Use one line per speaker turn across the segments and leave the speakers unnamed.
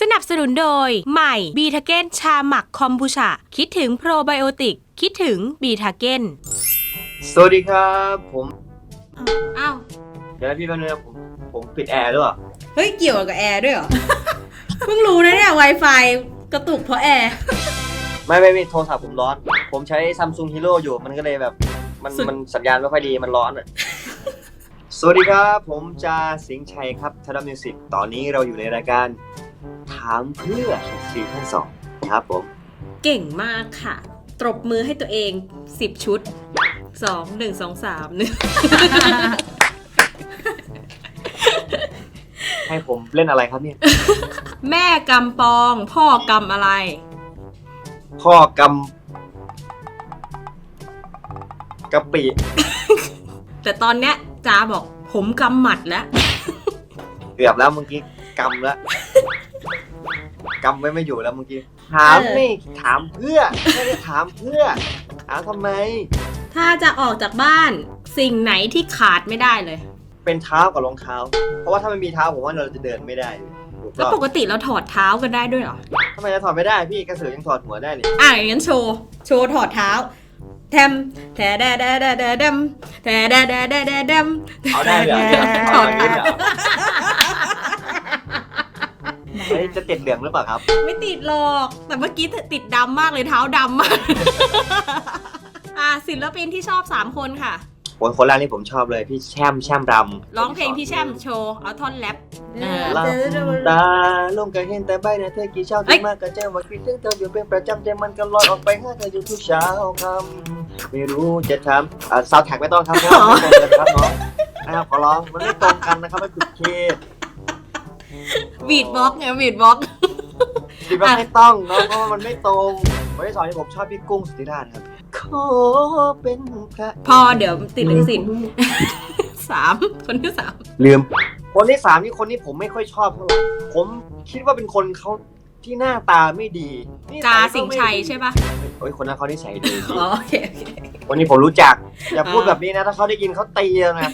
สนับสนุนโดย ใหม่บีทาเก้นชาหมักคอมบูชา คิดถึงโปรไบโอติก คิดถึงบีทาเก้น
สวัสดีครับ ผม
อ้าว
เดี๋ยวนะพี่แป๊บนึงนะผมผมปิดแอร์ด้วยเหรอ
เฮ้ย เกี่ยวกับแอร์ด้วยเหรอ เพิ่งรู้นะเนี่ย Wi-Fi กระตุกเพราะแอร์
ไม่ไม่ไม่โทรศัพท์ผมร้อน ผมใช้ซัมซุงฮีโร่อยู่มันก็เลยแบบ มัน
สุด
มันสัญญาณไม่ค่อยดีมันร้อนอะ สวัสดีครับ ผมจาสิงห์ชัยครับทาดมิวสิกตอนนี้เราอยู่ในรายการถามเพื่อซีซั่นสองครับผม
เก่งมากค่ะตบมือให้ตัวเอง 10 ชุด 2 1 2 3
ให้ผมเล่นอะไรครับเนี่ย
1แม่กำปอง พ่อกำอะไร
พ่อกำกะปิ
แต่ตอนเนี้ยจ้าบอกผมกำหมัดแล้ว
เกือบแล้วเมื่อกี้กำแล้ว กำไว้ไม่อยู่แล้วเมื่อกี้ ถาม
เออ
ไม่ถามเพื่อไม่ได้ถามเพื่อถามทำไม
ถ้าจะออกจากบ้านสิ่งไหนที่ขาดไม่ได้เลย
เป็นเท้ากับรองเท้า เพราะว่าถ้าไม่มีเท้าผมว่าเราจะเดินไม่ได้ถูก
แล้ว
ต้อง
ปกติเราถอดเท้ากันได้ด้วยเหรอ
ทำไมจะถอดไม่ได้พี่กระสือยังถอดหัวได้เลย
อะงั้นโชว์โชว์ถอดเท้าแทมแทแดแดแดแดแดมแทแดแดแดแดแดม
เอาได้เลยเหรอ
ถ
เอา
อด
อย่างนี้ เหรอเฮ้ยจะติดเหลืองหรือเปล่าครับ
ไม่ติดหรอก แต่เมื่อกี้ติดดำมากเลยเท้าดำมาก อะศิลปินที่ชอบ 3 คนค่ะ
คนคนแรกนี่ผมชอบเลยพี่แช่มแช่มรำ
ร้องเพลงพี่แช่มโชว์เอาท่อนแรปเออ
ลำตาลงก็เห็นแต่ใบหน้าเธอกี่เช้า
เอ้
ที่
ย
มากก็เจอว่าคิดถึงเธออยู่เป็นประจำใจมันก็ลอยออกไปหาเธออยู่ทุกเช้าคำไม่รู้จะทำอ่าซาวแท็กไม่ต้องครับเพราะว่าไม่ตรงกันครับน้องนะครับขอร้องมันไม่ตรงกันนะครับมันผิดเคส
บีดบ็อกซ์ไงบีดบ็อกซ์
คิดว่าไม่ต้องเนาะเพราะว่ามันไม่ตรงวันที่สองที่ผมชอบพี่กุ้งสุธิราชครับขอเป็นพระ
พอเดี๋ยวติดลิขสิทธิ์สามคนที่สาม
ลืม คนที่สามนี่คนนี้ผมไม่ค่อยชอบเท่าไหร่ผมคิดว่าเป็นคนเขาที่หน้าตาไม่ดีนิสั
จายสิงห์ชัยใช่ปะ
โอ้ยคนนั้นเขานิสัยดี
อ๋อโอเคโอเค
คนนี้ผมรู้จักอย่าพูด
อ่า
แบบนี้นะถ้าเขาได้ยินเขาตีแล้วนะ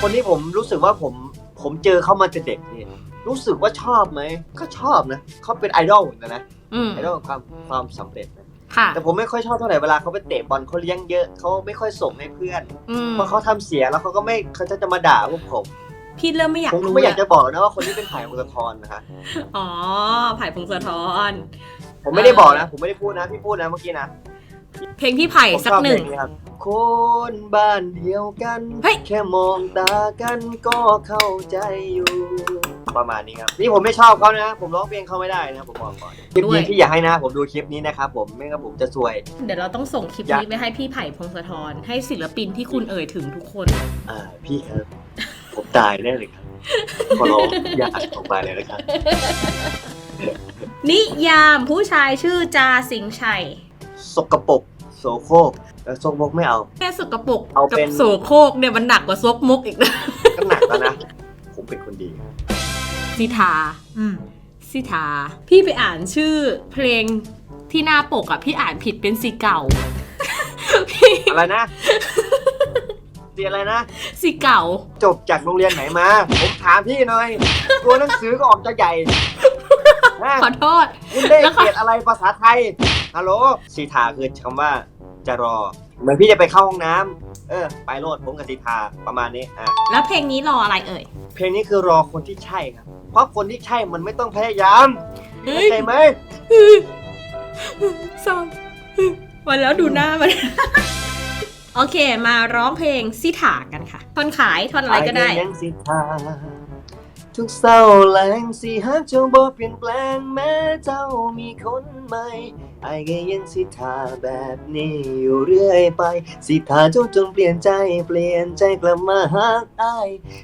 คนนี้ผมรู้สึกว่าผมผมเจอเขามาแต่เด็กเนี่ย รู้สึกว่าชอบไหม ก็ชอบนะเขาเป็นไอดอลนะนะ
อืม
ไอดอลของความความสำเร็จนะ
ค่ะ
แต่ผมไม่ค่อยชอบเท่าไหร่เวลาเขาไปเตะบอลเขาเลี้ยงเยอะเขาไม่ค่อยส่งให้เพื่อน
อืม
เพราะเขาทำเสียแล้วเขาก็ไม่เขาจะจะมาด่าพวกผม
พี่เริ่มไม่อยาก
ผม
รู้
ไม่อยาก
แล้ว
จะบอกนะว่าคนที่เป็นไผ่พงศธรนะคะ
อ๋อไผ่พงศธร
ผมไม่ได้บอกนะ ผมไม่ได้พูดนะพี่พูดนะเมื่อกี้นะ
เพลงพี่ไผ่
ผม
สัก
ชอบ
ห
เพล
นึ่ง
งนี้ครับคนบ้านเดียวกัน
เฮ้ย
แค่มองตากันก็เข้าใจอยู่ ประมาณนี้ครับนี่ผมไม่ชอบเขานะผมร้องเพลงเขาไม่ได้นะผมบอกก่อนคลิปนี้ที่อยากให้นะผมดูคลิปนี้นะครับผมไม่งั้นผมจะซวย
เดี๋ยวเราต้องส่งคลิป
อยาก
นี้ไปให้พี่ไผ่พงศธรให้ศิลปินที่คุณเอ่ยถึงทุกคน
อ่าพี่ครับผมตายแน่เลยครับขอร้องอย่าอัดออกมาเลยนะครับ
นิยามผู้ชายชื่อจาสิงห์ชัย
สกปรกโสโครกเออสกปรกไม่เอา
แค่สกปรก
เอา
กั
เป็น
โสโครกเนี่ยมันหนักกว่าซกมุกอีกนะ
ก็หนักแล้วนะ ผมเป็นคนดี
สิทาสิทา พี่ไปอ่านชื่อเพลงที่หน้าปกอะ พี่อ่านผิดเป็นสีเก่า พี่
อะไรนะเรียนอะไรนะ
สีเก่า
จบจากโรงเรียนไหนมา ผมถามพี่หน่อย ตัวหนังสือก็ออกจะใหญ่นะ
ขอโทษ
คุณได้
แล้วก็
เกียรติอะไรภาษาไทยฮัลโหลสีทาคือคำว่าจะรอ เหมือนพี่จะไปเข้าห้องน้ำ เออ ไปโลดผมกับสีทาประมาณนี้อะ
แล้วเพลงนี้รออะไรเอ่ย
เพลงนี้คือรอคนที่ใช่ครับ เพราะคนที่ใช่มันไม่ต้องพยายาม
เฮ้
เข้ายใจไหม
ซองวันแล้วดูหน้ามัน โอเค มาร้องเพลงสิถากันค่ะ ท่อนขายท่อนอะไรก็ได้
ปยังสีทา ทุกเศร้าแรงสิฮักเจ้าบ่เปลี่ยนแปลงแม้เจ้ามีคนใหม่ไอ้ก็ยังสิทาแบบนี้อยู่เรื่อยไป สิทาเจ้าจงเปลี่ยนใจเปลี่ยนใจกลับมาฮักไอ้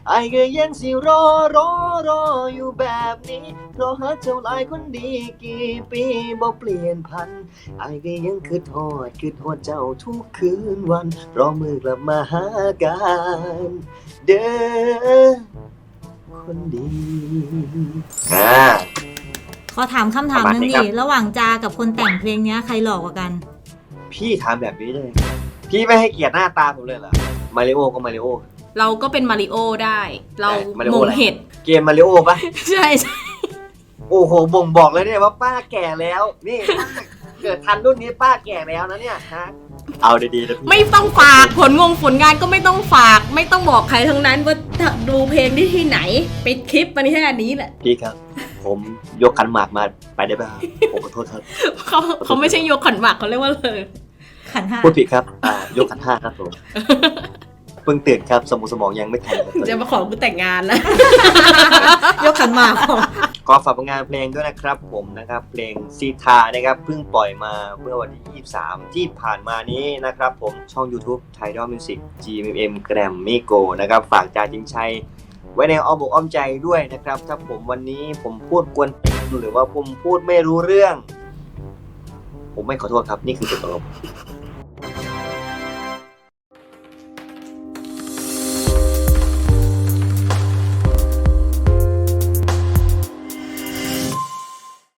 ไอ้ก็ยังสิรอรอรออยู่แบบนี้เพราะฮักเจ้าหลายคนดีกี่ปีบ่เปลี่ยนพันไอ้ก็ยังคือทอดคือทอดเจ้าทุกคืนวันรอมือกลับมาหากัน เด้อ คนดีอ่า
ขอถามคำถาม
ประมาณ
หนึง
นี้ครั
ดิ
บ
ระหว่างจากับคนแต่งเพลงเนี้ยใครหลอกกว่ากัน
พี่ถามแบบนี้เลย พี่ไม่ให้เกียรติหน้าตาผมเลยเหรอ มาริโอก็มาริโอ
เราก็เป็นมาริโอได้ เรา
มาริ
ม
โองอะไร
เห็ด
เกมมาริโอปะ
ใช่ใช่
โอ้โหบ่งบอกเลยเนี่ยว่าป้าแก่แล้ว นี่ป้า เกิดทันรุ่นนี้ป้าแก่แล้วนะเนี่ยฮะเอาดีๆนะพี่
ไม่ต้องฝากผลงงผลงานก็ไม่ต้องฝาก ไม่ต้องบอกใครทั้งนั้นว่าดูเพลงที่ที่ไหนปิดคลิปมันแค่นี้แหละ
พี่ครับ ผมยกขันหมากมาไปได้ป่ะผมขอโทษครับ
เขาเขาไม่ใช่โยกขันหมากเขาเรียกว่าเลย
ขันห้า
พูดผิดครับอ่ายกขันห้าครับผมเพิ่งตื่นครับสมองสมองยังไม่ทันครับ
จะมาขอกูแต่งงานแล้ว
ยกขันหมากของ
ก็ฝากผลงานเพลงด้วยนะครับผมนะครับ เพลงซีทานะครับเพิ่งปล่อยมาเมื่อวันที่ 23 ที่ผ่านมานี้นะครับ ผมช่อง YouTube Tidal Music GMM Grammy Go นะครับ ฝากจาจิงชัย ไว้ในอ้อมอกอ้อมใจด้วยนะครับ ถ้าผมวันนี้ผมพูดกวนหรือว่าผมพูดไม่รู้เรื่อง ผมไม่ขอโทษครับ นี่คือจุดตลก